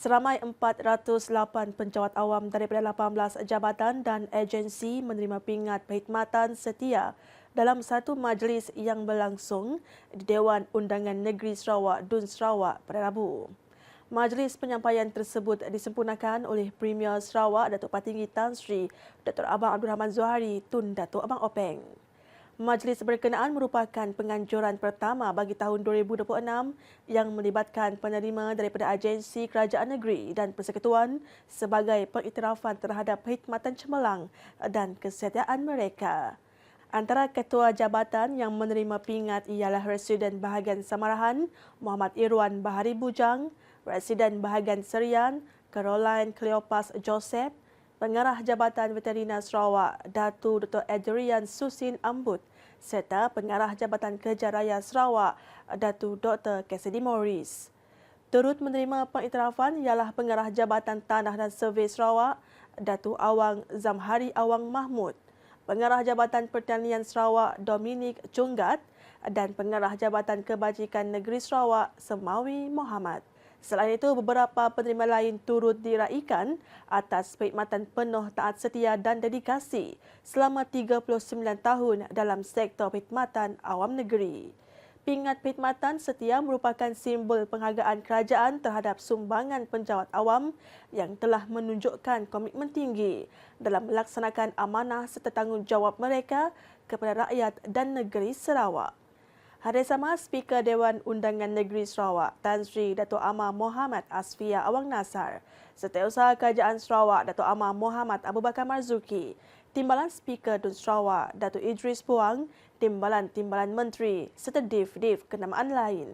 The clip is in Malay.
Seramai 408 penjawat awam daripada 18 jabatan dan agensi menerima pingat perkhidmatan setia dalam satu majlis yang berlangsung di Dewan Undangan Negeri Sarawak Dun Sarawak pada Rabu. Majlis penyampaian tersebut disempurnakan oleh Premier Sarawak Datuk Patinggi Tan Sri Dr. Abang Abdul Rahman Zuhari Tun Datuk Abang Openg. Majlis berkenaan merupakan penganjuran pertama bagi tahun 2026 yang melibatkan penerima daripada agensi kerajaan negeri dan persekutuan sebagai pengiktirafan terhadap perkhidmatan cemerlang dan kesetiaan mereka. Antara ketua jabatan yang menerima pingat ialah Residen Bahagian Samarahan Muhammad Irwan Bahari Bujang, Residen Bahagian Serian Caroline Cleopas Joseph, Pengarah Jabatan Veterina Sarawak Datu Dr. Adrian Susin Ambut serta Pengarah Jabatan Kerja Raya Sarawak Datu Dr. Cassidy Morris. Turut menerima pengiktirafan ialah Pengarah Jabatan Tanah dan Servis Sarawak Datu Awang Zamhari Awang Mahmud, Pengarah Jabatan Pertanian Sarawak Dominik Cunggat dan Pengarah Jabatan Kebajikan Negeri Sarawak Semawi Muhammad. Selain itu, beberapa penerima lain turut diraikan atas perkhidmatan penuh taat setia dan dedikasi selama 39 tahun dalam sektor perkhidmatan awam negeri. Pingat perkhidmatan setia merupakan simbol penghargaan kerajaan terhadap sumbangan penjawat awam yang telah menunjukkan komitmen tinggi dalam melaksanakan amanah serta tanggungjawab mereka kepada rakyat dan negeri Sarawak. Hari sama Speaker Dewan Undangan Negeri Sarawak. Tan Sri Datuk Amar Muhammad Asfia Awang Nasar, Setiausaha Kerajaan Sarawak Datuk Amar Muhammad Abu Bakar Marzuki, Timbalan Speaker Dun Sarawak Datuk Idris Puang, Timbalan-Timbalan Menteri serta div-div kenamaan lain.